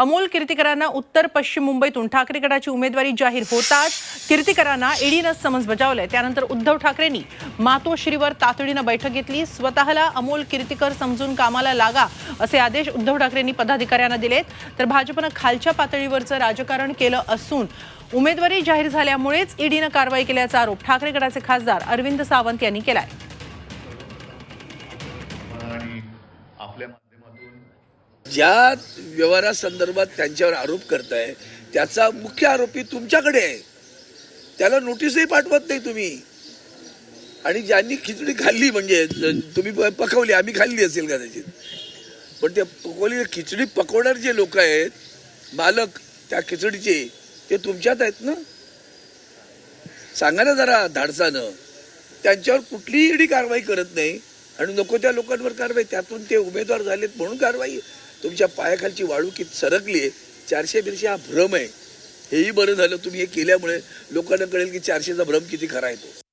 अमोल कीर्तिकरांना उत्तर पश्चिम मुंबईतून ठाकरे गटाची उमेदवारी जाहीर होताच कीर्तिकरांना ईडीनं समन्स बजावलंय. त्यानंतर उद्धव ठाकरेंनी मातोश्रीवर तातडीनं बैठक घेतली. स्वतःला अमोल कीर्तिकर समजून कामाला लागा असे आदेश उद्धव ठाकरेंनी पदाधिकाऱ्यांना दिलेत. तर भाजपनं खालच्या पातळीवरचं राजकारण केलं असून उमेदवारी जाहीर झाल्यामुळेच ईडीनं कारवाई केल्याचा आरोप ठाकरे गटाचे खासदार अरविंद सावंत यांनी केलाय. आपल्या ज्या व्यवहारासंदर्भात त्यांच्यावर आरोप करताय त्याचा मुख्य आरोपी तुमच्याकडे आहे. त्याला नोटीसही पाठवत नाही तुम्ही. आणि ज्यांनी खिचडी खाल्ली म्हणजे तुम्ही पकवली आम्ही खाल्ली असेल कदाचित. पण ते पकवली खिचडी पकवणारे जे लोक आहेत मालक त्या खिचडीचे ते तुमच्यात आहेत ना? सांगा ना जरा धाडसानं. त्यांच्यावर कुठलीही ईडी कारवाई करत नाही. आणि नको त्या लोकांवर कारवाई. त्यातून ते उमेदवार झालेत म्हणून कारवाई. तुमच्या पायाखालची वाळू किती सरकली आहे. चारशे बिरशे हा भ्रम आहे. हेही बरं झालं तुम्ही हे केल्यामुळे लोकांना कळेल की चारशेचा भ्रम किती खरा आहे तो.